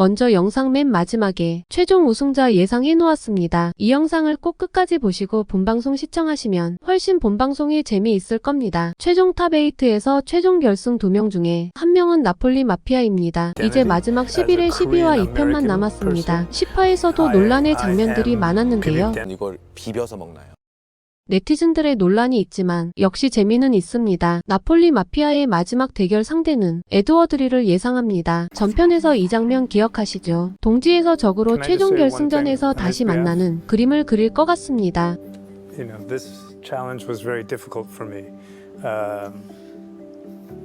먼저 영상 맨 마지막에 최종 우승자 예상해 놓았습니다. 이 영상을 꼭 끝까지 보시고 본방송 시청하시면 훨씬 본방송이 재미있을 겁니다. 최종 탑8에서 최종 결승 2명 중에 한 명은 나폴리 마피아입니다. 이제 마지막 11회 12화 2편만 남았습니다. 10화에서도 논란의 장면들이 많았는데요. 이걸 비벼서 먹나요? 네티즌들의 논란이 있지만 역시 재미는 있습니다. 나폴리 마피아의 마지막 대결 상대는 에드워드리를 예상합니다. 전편에서 이 장면 기억하시죠? 동지에서 적으로 최종 결승전에서? 다시 만나는 그림을 그릴 것 같습니다. you know, this challenge was very difficult for me. Um,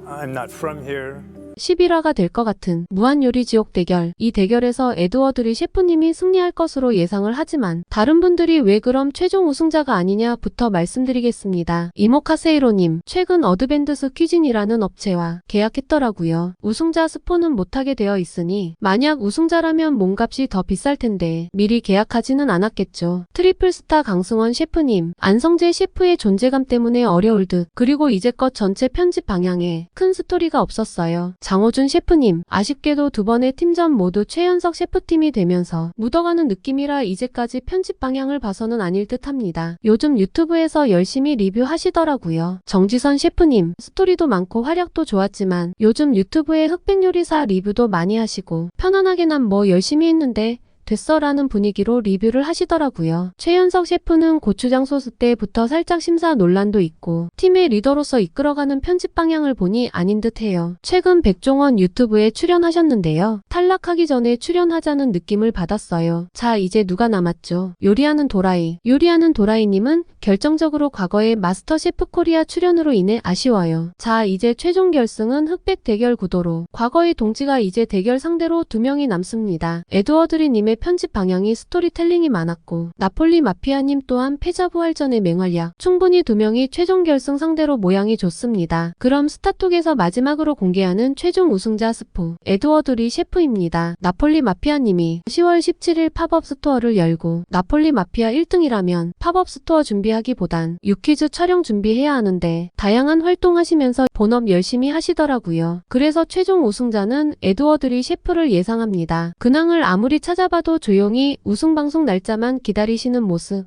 I'm not from here. 11화가 될 것 같은 무한 요리 지옥 대결. 이 대결에서 에드워드리 셰프님이 승리할 것으로 예상을 하지만 다른 분들이 왜 그럼 최종 우승자가 아니냐부터 말씀드리겠습니다. 이모카세이로님, 최근 어드밴드스 퀴진이라는 업체와 계약했더라고요. 우승자 스포는 못하게 되어 있으니 만약 우승자라면 몸값이 더 비쌀 텐데 미리 계약하지는 않았겠죠. 트리플 스타 강승원 셰프님, 안성재 셰프의 존재감 때문에 어려울 듯 그리고 이제껏 전체 편집 방향에 큰 스토리가 없었어요. 장호준 셰프님, 아쉽게도 두 번의 팀전 모두 최연석 셰프팀이 되면서 묻어가는 느낌이라 이제까지 편집 방향을 봐서는 아닐 듯 합니다. 요즘 유튜브에서 열심히 리뷰하시더라고요. 정지선 셰프님, 스토리도 많고 활약도 좋았지만 요즘 유튜브에 흑백 요리사 리뷰도 많이 하시고 편안하게 난 뭐 열심히 했는데 됐어라는 분위기로 리뷰를 하시더라고요. 최연석 셰프는 고추장 소스 때부터 살짝 심사 논란도 있고 팀의 리더로서 이끌어가는 편집 방향을 보니 아닌 듯해요. 최근 백종원 유튜브에 출연하셨는데요. 탈락하기 전에 출연하자는 느낌을 받았어요. 자 이제 누가 남았죠? 요리하는 도라이. 요리하는 도라이님은 결정적으로 과거의 마스터 셰프 코리아 출연으로 인해 아쉬워요. 자 이제 최종 결승은 흑백 대결 구도로 과거의 동지가 이제 대결 상대로 두 명이 남습니다. 에드워드리님의 편집 방향이 스토리텔링이 많았고 나폴리 마피아님 또한 패자 부활전의 맹활약 충분히 두 명이 최종 결승 상대로 모양이 좋습니다. 그럼 스타톡에서 마지막으로 공개하는 최종 우승자 스포 에드워드리 셰프입니다. 나폴리 마피아님이 10월 17일 팝업 스토어를 열고 나폴리 마피아 1등이라면 팝업 스토어 준비하기보단 유퀴즈 촬영 준비해야 하는데 다양한 활동하시면서 본업 열심히 하시더라고요. 그래서 최종 우승자는 에드워드리 셰프를 예상합니다. 근황을 아무리 찾아봐 도 조용히 우승 방송 날짜만 기다리시는 모습